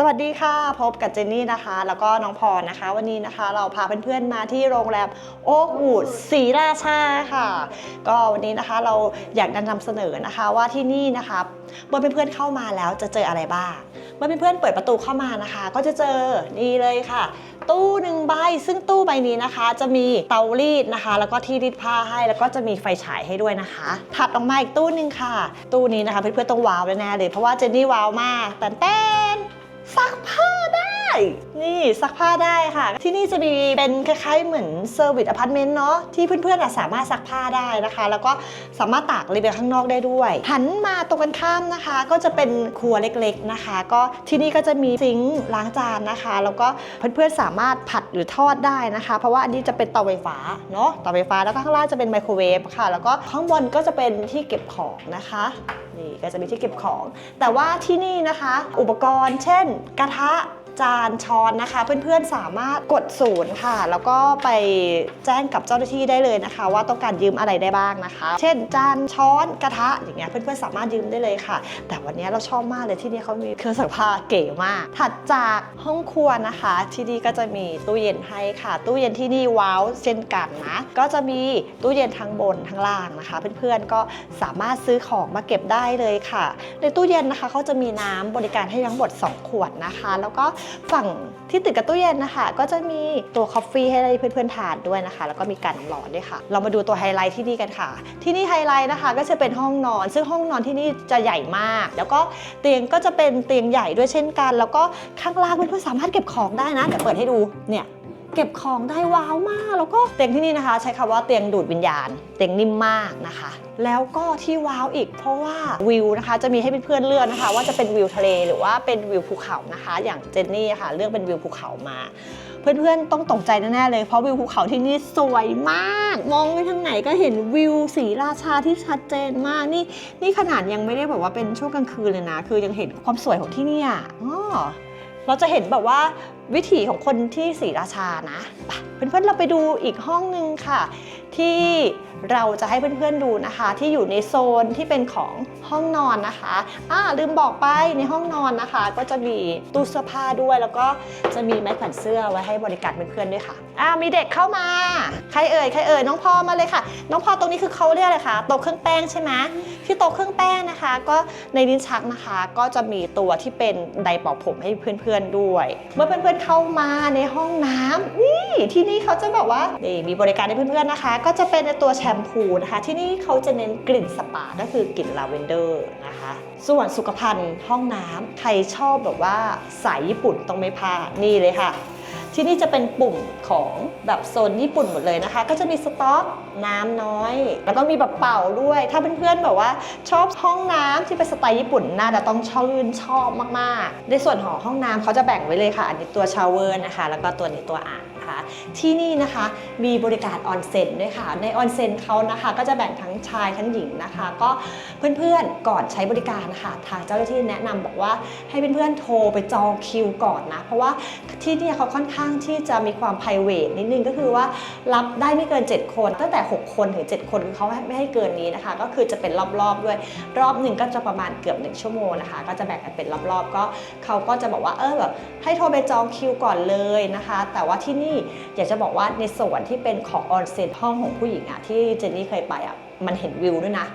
สวัสดีค่ะ พบกับเจนนี่นะคะ แล้วก็น้องพรนะคะ วันนี้นะคะ เราพาเพื่อนๆมาที่โรงแรมโอ๊กวูดศรีราชาค่ะ ก็วันนี้นะคะเราอยากนำเสนอนะคะว่าที่นี่นะคะเมื่อเพื่อนๆเข้ามาแล้วจะเจออะไรบ้าง เมื่อเพื่อนๆเปิดประตูเข้ามานะคะ ก็จะเจอนี่เลยค่ะ ตู้หนึ่งใบซึ่งตู้ใบนี้นะคะ จะมีเตารีดนะคะ แล้วก็ที่รีดผ้าให้แล้วก็จะมีไฟฉายให้ด้วยนะคะ ถัดออกมาอีกตู้หนึ่งค่ะ ตู้นี้นะคะเพื่อนๆต้องว้าวแน่เลยเพราะว่าเจนนี่ว้าวมากแต่เต้น ซักผ้าได้ นี่ซักผ้าได้ค่ะ ที่นี่จะมีเป็นคล้ายๆเหมือนเซอร์วิสอพาร์ตเมนต์เนาะที่เพื่อนๆอะสามารถซักผ้าได้นะคะ แล้วก็สามารถตากเลยไปข้างนอกได้ด้วยหันมาตรงกันข้ามนะคะ ก็จะเป็นครัวเล็กๆนะคะ ก็ที่นี่ก็จะมีซิงค์ล้างจานนะคะ แล้วก็เพื่อนๆสามารถผัดหรือทอดได้นะคะ เพราะว่าอันนี้จะเป็นเตาไฟฟ้าเนาะเตาไฟฟ้าแล้วก็ข้างล่างจะเป็นไมโครเวฟค่ะ แล้วก็ข้างบนก็จะเป็นที่เก็บของนะคะนี่ก็จะมีที่เก็บของ แต่ว่าที่นี่นะคะ อุปกรณ์เช่น กระทะ จานช้อนนะคะ เพื่อนๆสามารถกดศูนย์ค่ะ แล้วก็ไปแจ้งกับเจ้าหน้าที่ได้เลยนะคะ ว่าต้องการยืมอะไรได้บ้างนะคะ เช่น จานช้อนกระทะอย่างเงี้ยเพื่อนๆสามารถยืมได้เลยค่ะ แต่วันนี้เราชอบมากเลยที่นี่เขามีเครื่องซักผ้าเก๋มาก ถัดจากห้องครัวนะคะ ที่นี่ก็จะมีตู้เย็นให้ค่ะ ตู้เย็นที่นี่ว้าวเช่นกันนะก็จะมีตู้เย็นทั้งบนทั้งล่างนะคะ เพื่อนๆก็สามารถซื้อของมาเก็บได้เลยค่ะ ในตู้เย็นนะคะเขาจะมีน้ำบริการให้ทั้งหมด 2 ขวดนะคะ แล้วก็ฝั่งที่ติดกับตู้เย็นนะคะ ก็จะมีตัวคอฟฟี่ให้เพื่อนๆทานด้วยนะคะ แล้วก็มีการน้ำร้อนด้วยค่ะ เรามาดูตัวไฮไลท์ที่นี่กันค่ะ ที่นี่ไฮไลท์นะคะ ก็จะเป็นห้องนอน ซึ่งห้องนอนที่นี่จะใหญ่มาก แล้วก็เตียงก็จะเป็นเตียงใหญ่ด้วยเช่นกัน แล้วก็ข้างล่างเพื่อนๆสามารถเก็บของได้นะเดี๋ยวเปิดให้ดูเนี่ย เก็บของได้ว้าวมาก แล้วก็เตียงที่นี่นะคะ ใช้คำว่าเตียงดูดวิญญาณ เตียงนิ่มมากนะคะ แล้วก็ที่ว้าวอีก เพราะว่าวิวนะคะจะมีให้เพื่อนๆเลือกนะคะ ว่าจะเป็นวิวทะเลหรือว่าเป็นวิวภูเขานะคะ อย่างเจนนี่ค่ะเลือกเป็นวิวภูเขามา เพื่อนๆต้องตกใจแน่ๆเลยเพราะวิวภูเขาที่นี่สวยมาก มองไปทางไหนก็เห็นวิวสีราชาที่ชัดเจนมากนี่นี่ขนาดยังไม่ได้แบบว่าเป็นช่วงกลางคืนเลยนะ คือยังเห็นความสวยของที่นี่อะอ้อ เราจะเห็นแบบว่าวิถีของคนที่ศรีราชานะไปเพื่อนๆเราไปดูอีกห้องหนึ่งค่ะ ที่เราจะให้เพื่อนๆดูนะคะ ที่อยู่ในโซนที่เป็นของห้องนอนนะคะอ่าลืมบอกไปในห้องนอนนะคะ ก็จะมีตู้เสื้อผ้าด้วย แล้วก็จะมีไม้แขวนเสื้อไว้ให้บริการเพื่อนๆด้วยค่ะอ่ามีเด็กเข้ามา ใครเอ่ยใครเอ่ยน้องพอมาเลยค่ะ น้องพอตรงนี้คือเขาเรียกอะไรคะโต๊ะเครื่องแป้งใช่ไหมที่โต๊ะเครื่องแป้งนะคะ ก็ในลิ้นชักนะคะ ก็จะมีตัวที่เป็นไดร์เป่าผมให้เพื่อนๆด้วย เมื่อเพื่อนๆเข้ามาในห้องน้ำนี่ที่นี่เขาจะแบบว่านี่มีบริการให้เพื่อนๆนะคะก็จะเป็นในตัวแชมพูนะคะ ที่นี่เขาจะเน้นกลิ่นสปา ก็คือกลิ่นลาเวนเดอร์นะคะ ส่วนสุขภัณฑ์ห้องน้ำใครชอบแบบว่าสายญี่ปุ่นต้องไม่พลาดนี่เลยค่ะ ที่นี่จะเป็นปุ่มของแบบโซนญี่ปุ่นหมดเลยนะคะ ก็จะมีสต๊อกน้ำน้อย แล้วก็มีแบบเป่าด้วย ถ้าเพื่อนๆแบบว่าชอบห้องน้ำที่เป็นสไตล์ญี่ปุ่นน่าจะต้องชื่นชอบมากๆ ในส่วนของห้องน้ำเขาจะแบ่งไว้เลยค่ะ อันนี้ตัวชาวเวอร์นะคะ แล้วก็ตัวนี้ตัวอ่างนะคะที่นี่นะคะมีบริการออนเซ็นด้วยค่ะ ในออนเซ็นเขานะคะก็จะแบ่งทั้งชายทั้งหญิงนะคะ ก็เพื่อนๆก่อนใช้บริการนะคะทางเจ้าหน้าที่แนะนำบอกว่าให้เพื่อนๆโทรไปจองคิวก่อนนะ เพราะว่าที่นี่เขาค่อนข้างที่จะมีความ p r i v a t นิดนึงก็คือว่ารับได้ไม่เกิน 7 คน ตั้งแต่ 6 คนถึง 7 คนคือเขาไม่ให้เกินนี้นะคะ ก็คือจะเป็นรอบๆด้วยรอบหนึ่งก็จะประมาณเกือบ 1 ชั่วโมงนะคะ ก็จะแบ่งกันเป็นรอบๆ ก็เขาก็จะบอกว่าเออแบบให้โทรไปจองคิวก่อนเลยนะคะ แต่ว่าที่นี่อยากจะบอกว่าในส่วนที่เป็นของออนเซ็นห้องของผู้หญิงอะที่เจนนี่เคยไปอะมันเห็นวิวด้วยนะ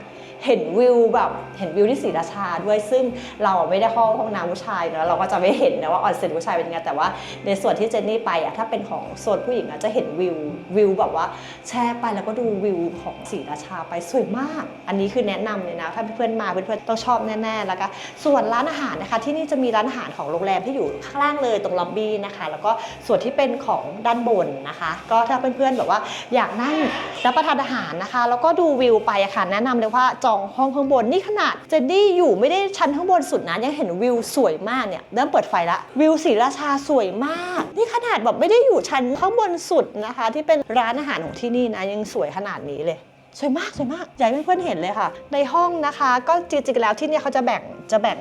เห็นวิวแบบเห็นวิวที่ศรีราชาด้วยซึ่งเราไม่ได้เข้าห้องน้ำผู้ชายเนะเราก็จะไม่เห็นนะว่าออนเซ็นผู้ชายเป็นยังไงแต่ว่าในส่วนที่เจนนี่ไปอะถ้าเป็นของโซนผู้หญิงอะจะเห็นวิววิวแบบว่าแช่ไปแล้วก็ดูวิวของศรีราชาไปสวยมาก อันนี้คือแนะนำเลยนะถ้าเพื่อนๆมาเพื่อนๆต้องชอบแน่ๆแล้วก็ส่วนร้านอาหารนะคะ ที่นี่จะมีร้านอาหารของโรงแรมที่อยู่ข้างล่างเลยตรงล็อบบี้นะคะ แล้วก็ส่วนที่เป็นของด้านบนนะคะ ก็ถ้าเพื่อนๆแบบว่าอยากนั่งรับประทานอาหารนะคะ แล้วก็ดูวิวไปอะค่ะแนะนำเลยว่าจองห้องข้างบนนี่ขนาดเจนนี่อยู่ไม่ได้ชั้นข้างบนสุดนะยังเห็นวิวสวยมากเนี่ยเริ่มเปิดไฟละวิวศรีราชาสวยมาก นี่ขนาดแบบไม่ได้อยู่ชั้นข้างบนสุดนะคะ ที่เป็นร้านอาหารของที่นี่นะยังสวยขนาดนี้เลยสวยมากสวยมากอยากให้เพื่อนเห็นเลยค่ะ ในห้องนะคะ ก็จริงๆแล้วที่นี่เขาจะแบ่งจะแบ่ง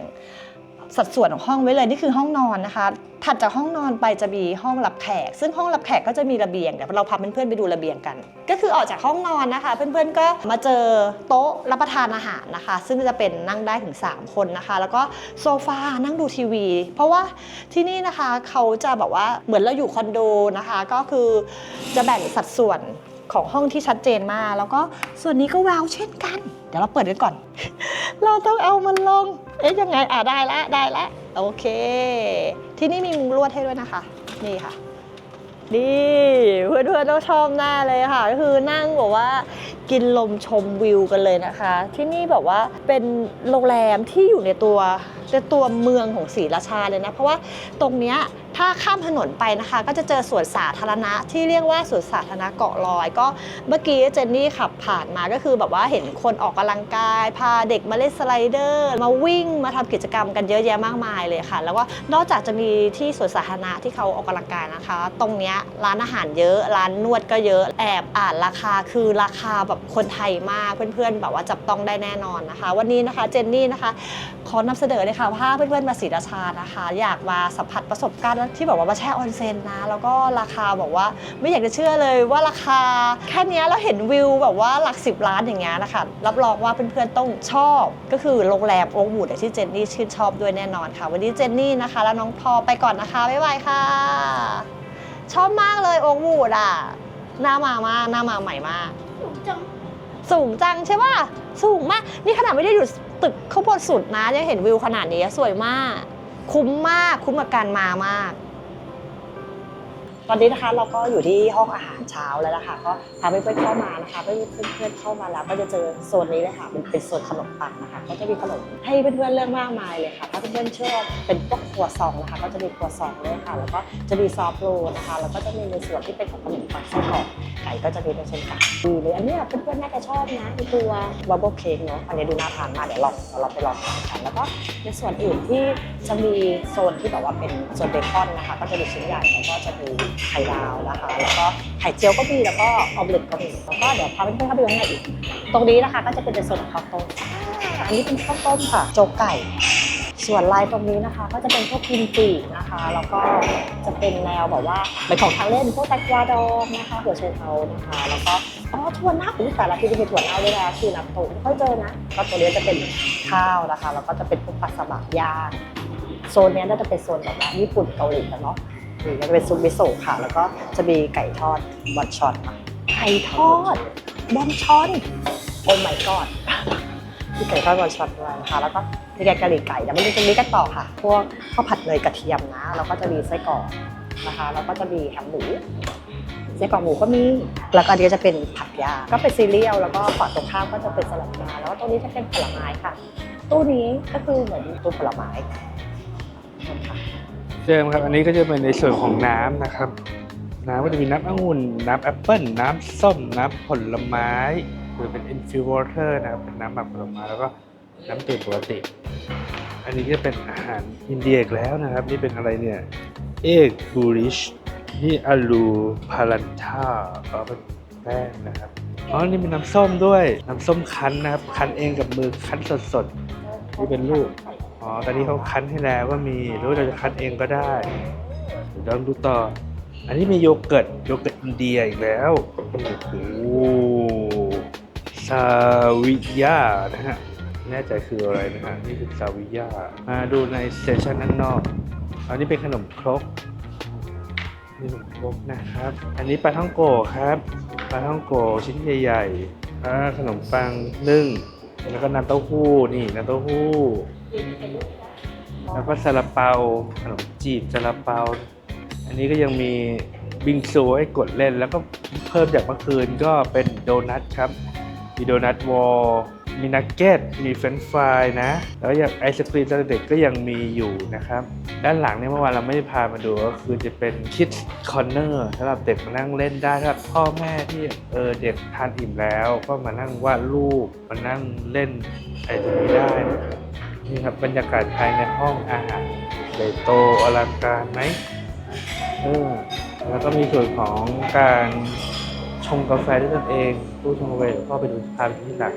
สัดส่วนของห้องไว้เลยนี่คือห้องนอนนะคะ ถัดจากห้องนอนไปจะมีห้องรับแขก ซึ่งห้องรับแขกก็จะมีระเบียงเดี๋ยวเราพาเพื่อนๆไปดูระเบียงกัน ก็คือออกจากห้องนอนนะคะ เพื่อนๆก็มาเจอโต๊ะรับประทานอาหารนะคะ ซึ่งจะเป็นนั่งได้ถึง 3 คนนะคะ แล้วก็โซฟานั่งดูทีวี เพราะว่าที่นี่นะคะเขาจะแบบว่าเหมือนเราอยู่คอนโดนะคะ ก็คือจะแบ่งสัดส่วนของห้องที่ชัดเจนมาก แล้วก็ส่วนนี้ก็ว้าวเช่นกัน เดี๋ยวเราเปิดกันก่อน เราต้องเอามันลง เอ๊ะยังไงอะได้ละได้ละโอเค ที่นี่มีมุงลวดให้ด้วยนะคะ นี่ค่ะนี่เพื่อนๆต้องชอบหน้าเลยค่ะ ก็คือนั่งแบบว่ากินลมชมวิวกันเลยนะคะ ที่นี่แบบว่าเป็นโรงแรมที่อยู่ในตัวในตัวเมืองของศรีราชาเลยนะ เพราะว่าตรงเนี้ย ถ้าข้ามถนนไปนะคะ ก็จะเจอสวนสาธารณะที่เรียกว่าสวนสาธารณะเกาะลอย ก็เมื่อกี้เจนนี่ขับผ่านมาก็คือแบบว่าเห็นคนออกกำลังกาย พาเด็กมาเล่นสไลเดอร์ มาวิ่งมาทำกิจกรรมกันเยอะแยะมากมายเลยค่ะ แล้วก็นอกจากจะมีที่สวนสาธารณะที่เขาออกกำลังกายนะคะ ตรงเนี้ยร้านอาหารเยอะร้านนวดก็เยอะแอบอ่านราคาคือราคาแบบคนไทยมากเพื่อนๆ แบบว่าจับต้องได้แน่นอนนะคะ วันนี้นะคะเจนนี่นะคะขอนำเสนอเลยค่ะว่าเพื่อนๆมาศรีราชานะคะ อยากมาสัมผัสประสบการณ์ที่แบบว่ามาแช่ออนเซ็นนะ แล้วก็ราคาบอกว่าไม่อยากจะเชื่อเลยว่าราคา แค่นี้เราเห็นวิวแบบว่าหลักสิบล้านอย่างเงี้ยนะคะรับรองว่าเพื่อนๆต้องชอบ ก็คือโรงแรมโอ๊กวูดที่เจนนี่ชื่นชอบด้วยแน่นอนค่ะ วันนี้เจนนี่นะคะ แล้วน้องพอไปก่อนนะคะบ๊ายบายค่ะ ชอบมากเลยโอ๊กวูดอะหน้ามามากหน้ามาใหม่มากสูงจังใช่ป่ะสูงมาก นี่ขนาดไม่ได้อยู่ตึกข้างบนสุดนะยังเห็นวิวขนาดนี้สวยมาก คุ้มมากคุ้มกับการมามาก ตอนนี้นะคะเราก็อยู่ที่ห้องอาหารเช้าแล้วนะคะก็พาเพื่อนๆเข้ามานะคะเพื่อนๆเข้ามาแล้ว ก็จะเจอโซนนี้เลยค่ะมันเป็นโซนขนมปังนะคะ ก็จะมีขนมให้เพื่อนๆเลือกมากมายเลยค่ะถ้าเพื่อนๆชอบเป็นพวกครัวซองนะคะ ก็จะมีครัวซองด้วยค่ะ แล้วก็จะมีซอฟโรนะคะ แล้วก็จะมีในส่วนที่เป็นของขนมปังไส้กรอกไก่ก็จะมีในเช่นกันดีเลยอันนี้เพื่อนๆน่าจะชอบนะตัวบับเบิลเค้กเนาะอันนี้ดูน่าทานมากเดี๋ยวลองเดี๋ยวเราไปลองทานกันแล้วก็ในส่วนอื่นที่จะมีโซนที่แบบว่าเป็นโซนเบคอนนะคะ ก็จะมีชิ้นใหญ่แล้วก็จะมีไข่ดาวนะคะ แล้วก็ไข่เจียวก็มีแล้วก็ออมเล็ตก็มีแล้วก็เดี๋ยวพาเพื่อนๆเข้าไปดูข้างในอีก ตรงนี้นะคะก็จะเป็นในโซนของข้าวต้มอันนี้เป็นข้าวต้มค่ะ โจ๊กไก่ ส่วนลายตรงนี้นะคะ ก็จะเป็นพวกกิมจินะคะ แล้วก็จะเป็นแนวแบบว่าเป็นของทางเล่นพวกแตงกวาดองนะคะหัวไชเท้านะคะ แล้วก็อ๋อถั่วเน่าอุ้ยแต่ละที่จะมีถั่วเน่าด้วยนะคือน้ำตกไม่ค่อยเจอนะก็ตัวนี้จะเป็นข้าวนะคะ แล้วก็จะเป็นพวกปลาสบักย่างโซนนี้น่าจะเป็นโซนแบบว่าญี่ปุ่นเกาหลีกันเนาะ นี่ก็จะเป็นซุปมิโซะค่ะ แล้วก็จะมีไก่ทอดบอนชอนมาไก่ทอดบอนชอนโอ้ my god มีไก่ทอดบอนชอนด้วยนะคะ แล้วก็มีแกงกะหรี่ไก่เดี๋ยวมาดูตรงนี้กันต่อค่ะ พวกข้าวผัดเนยกระเทียมนะ แล้วก็จะมีไส้กรอกนะคะ แล้วก็จะมีแฮมหมูไส้กรอกหมูก็มี แล้วก็อันนี้จะเป็นผักยา ก็เป็นซีเรียล แล้วก็ฝั่งตรงข้ามก็จะเป็นสลัดมา แล้วก็ตรงนี้จะเป็นผลไม้ค่ะ ตู้นี้ก็คือเหมือนตู้ผลไม้ค่ะ เดิมครับ อันนี้ก็จะเป็นในส่วนของน้ำนะครับ น้ำก็จะมีน้ำองุ่น น้ำแอปเปิ้ลน้ำส้ม น้ำผลไม้หรือเป็น infused water นะครับเป็นน้ำหมักผลไม้แล้วก็น้ำดื่มปกติ อันนี้ก็เป็นอาหารอินเดียอีกแล้วนะครับ นี่เป็นอะไรเนี่ย เอกบูริชนี่อาลูพารันทาอ๋อเป็นแป้งนะครับอ๋อนี่เป็นน้ำส้มด้วย น้ำส้มคั้นนะครับ คั้นเองกับมือคั้นสดๆ นี่เป็นลูก อ๋อ ตอนนี้เขาคั้นให้แล้วก็มีหรือเราจะคั้นเองก็ได้เดี๋ยวลองดูต่อ อันนี้มีโยเกิร์ตโยเกิร์ตอินเดียอีกแล้วโอ้โหซาวิยานะฮะแน่ใจคืออะไรนะฮะนี่คือซาวิยามาดูในเซสชันด้านนอก อันนี้เป็นขนมครกนี่ขนมครกนะครับ อันนี้ปลาท่องโกครับปลาท่องโกชิ้นใหญ่ๆขนมปังนึ่ง แล้วก็น้ำเต้าหู้นี่น้ำเต้าหู้ แล้วก็ซาลาเปาขนมจีบซาลาเปา อันนี้ก็ยังมีบิงซูให้กดเล่น แล้วก็เพิ่มจากเมื่อคืนก็เป็นโดนัทครับ มีโดนัทวอลมีนักเก็ตมีเฟรนช์ฟรายนะ แล้วอย่างไอศครีมตอนเด็กก็ยังมีอยู่นะครับ ด้านหลังเนี่ยเมื่อวานเราไม่ได้พามาดูก็คือจะเป็นคิดคอนเนอร์สำหรับเด็กมานั่งเล่นได้สำหรับพ่อแม่ที่เออเด็กทานอิ่มแล้ว ก็มานั่งวาดรูปมานั่งเล่นอะไรตรงนี้ได้นี่ครับบรรยากาศภายในห้องอาหารใหญ่โตอลังการไหมเออแล้วก็มีส่วนของการชงกาแฟด้วยตนเองตู้ชงกาแฟเดี๋ยวพ่อไปดูพาไปที่หลัง